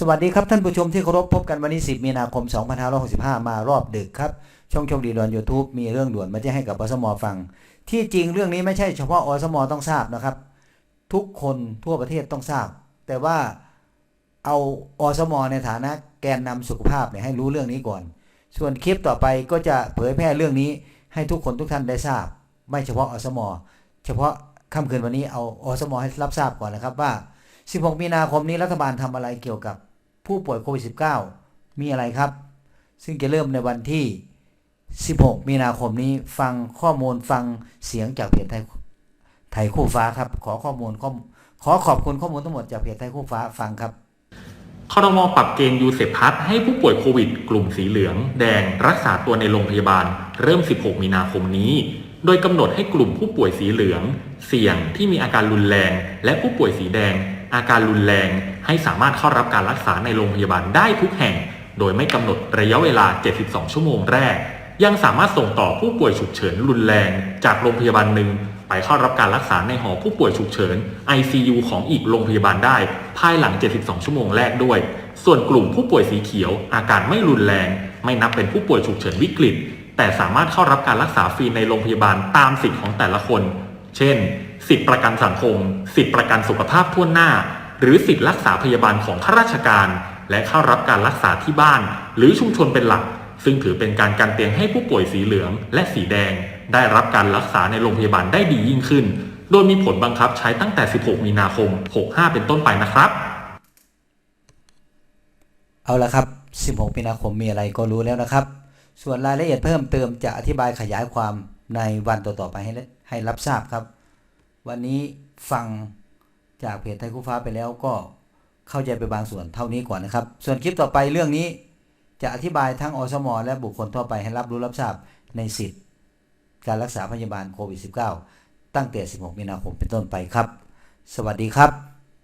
สวัสดีครับท่านผู้ชมที่เคารพพบกันวันนี้ 10 มีนาคม 2565 มารอบดึกครับ ช่องโชคดีดอน YouTube มีเรื่องด่วนมาแจ้งให้กับอสมฟัง ที่จริงเรื่องนี้ไม่ใช่เฉพาะอสมต้องทราบนะครับ ทุกคนทั่วประเทศต้องทราบ แต่ว่าเอาอสมในฐานะแกนนำสุขภาพเนี่ยให้รู้เรื่องนี้ก่อน ส่วนคลิปต่อไปก็จะเผยแพร่เรื่องนี้ให้ทุกคนทุกท่านได้ทราบ ไม่เฉพาะอสมเฉพาะค่ำคืนวันนี้เอาอสมให้รับทราบก่อนนะครับว่า 16 มีนาคมนี้รัฐบาลทำอะไรเกี่ยวกับผู้ป่วยโควิด -19 มีอะไรครับ ซึ่งจะเริ่มในวันที่ 16 มีนาคมนี้ฟังข้อมูลฟังเสียงจากเพจไทยไทยคู่ฟ้าครับ ขอข้อมูลข้อขอขอบคุณข้อมูลทั้งหมดจากเพจไทยคู่ฟ้าฟังครับคอรมอปรับเกณฑ์ยูเซพัทให้ผู้ป่วยโควิด กลุ่มสีเหลือง แดง รักษาตัวในโรงพยาบาล เริ่ม 16 มีนาคมนี้ โดยกำหนดให้กลุ่มผู้ป่วยสีเหลือง เสี่ยงที่มีอาการรุนแรง และผู้ป่วยสีแดง อาการรุนแรงให้สามารถเข้ารับการรักษาในโรงพยาบาลได้ทุกแห่ง โดยไม่กำหนดระยะเวลา 72 ชั่วโมงแรก ยังสามารถส่งต่อผู้ป่วยฉุกเฉินรุนแรง จากโรงพยาบาลหนึ่งไปเข้ารับการรักษาในหอผู้ป่วยฉุกเฉิน ICU ของอีกโรงพยาบาลได้ ภายหลัง 72 ชั่วโมงแรกด้วย ส่วนกลุ่มผู้ป่วยสีเขียว อาการไม่รุนแรง ไม่นับเป็นผู้ป่วยฉุกเฉินวิกฤต แต่สามารถเข้ารับการรักษาฟรีในโรงพยาบาลตามสิทธิ์ของแต่ละคน เช่น สิทธิประกันสังคม สิทธิประกันสุขภาพทั่วหน้า หรือสิทธิรักษาพยาบาลของข้าราชการ และเข้ารับการรักษาที่บ้าน หรือชุมชนเป็นหลัก ซึ่งถือเป็นการกันเตียงให้ผู้ป่วยสีเหลืองและสีแดง ได้รับการรักษาในโรงพยาบาลได้ดียิ่งขึ้น โดยมีผลบังคับใช้ตั้งแต่ 16 มีนาคม 65 เป็นต้นไปนะครับ เอาละครับ 16 มีนาคมมีอะไรก็รู้แล้วนะครับ ส่วนรายละเอียดเพิ่มเติมจะอธิบายขยายความในวันต่อๆไปให้ให้รับทราบครับ วันนี้ฟังจากเพจไทยคู่ฟ้าไปแล้วก็เข้าใจไปบางส่วนเท่านี้ก่อนนะครับ ส่วนคลิปต่อไปเรื่องนี้จะอธิบายทั้งอสมและบุคคลทั่วไปให้รับรู้รับทราบในสิทธิ์การรักษาพยาบาลโควิด -19 ตั้งแต่ 16 มีนาคมเป็นต้นไปครับ สวัสดีครับ